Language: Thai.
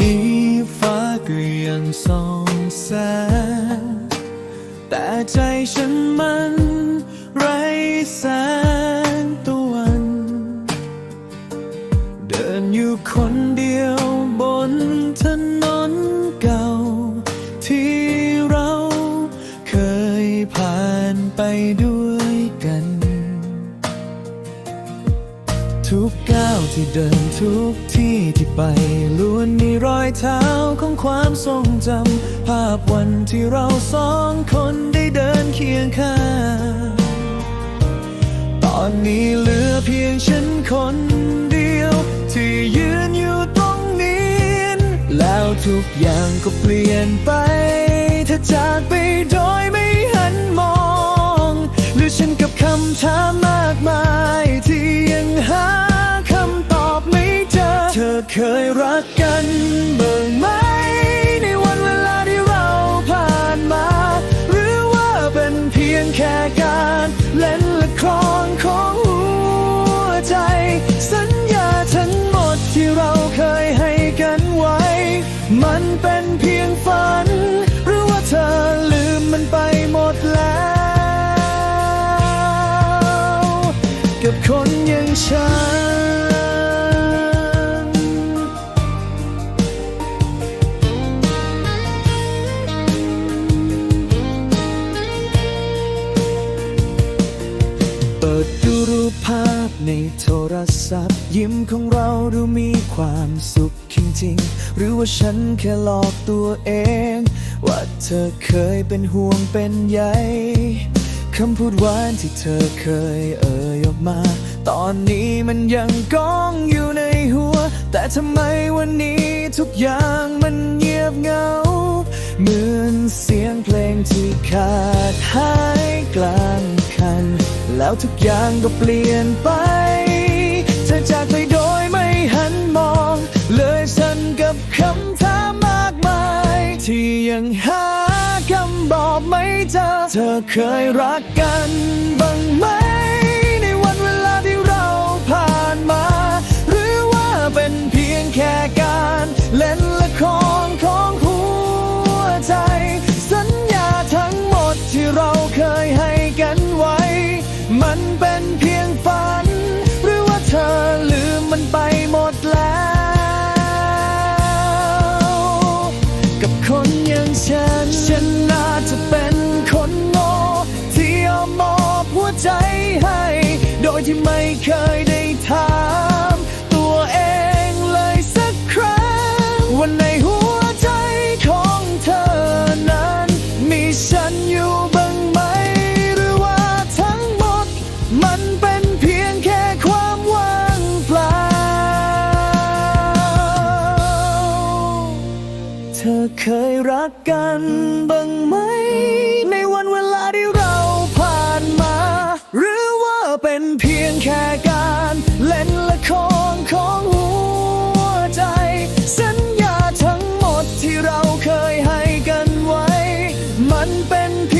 นี้ฟ้าก็ยังส่องแสง แต่ใจฉันมันไร้แสงตะวัน เดินอยู่คนเดียว ที่เดินทุกที่ที่ไปล้วนมีรอยเท้าของความทรงจำ ภาพวันที่เราสองคนได้เดินเคียงข้าง ตอนนี้เหลือเพียงฉันคนเดียว ที่ยืนอยู่ตรงนี้ แล้วทุกอย่างก็เปลี่ยนไปเธอจากไปโดยไม่หันมอง หรือฉันกับคำถามมากมายที่ยังหา เธอเคยรักกันบ้างไหมาพในโทรศัพท์ ยิ้มของเราดูมีความสุขจริงๆ หรือว่าฉันแค่หลอกตัวเอง ว่าเธอเคยเป็นห่วงเป็นใยคำพูดหวานที่เธอเคยเอ่ยออกมา ตอนนี้มันยังก้องอยู่ในหัว แต่ทำไมวันนี้ทุกอย่างมันเงียบเหงา เหมือนเสียงเพลงที่ขาดหายกลางคัน แล้วทุกอย่างก็เปลี่ยนไป เธอจากไปโดยไม่หันมอง เลยฉันกับคำถามมากมาย ที่ยังหาคำบอกไม่เจอ เธอเคยรักกันไหมใน ที่ไม่เคยได้ถาม ตัวเองเลยสักครั้ง วันในหัวใจของเธอนั้น มีฉันอยู่บ้างไหม หรือว่าทั้งหมด มันเป็นเพียงแค่ความว่างเปล่า เธอเคยรักกันบ้าง เป็นเพียงแค่การเล่นละครของหัวใจ สัญญาทั้งหมดที่เราเคยให้กันไว้ มันเป็นเพียง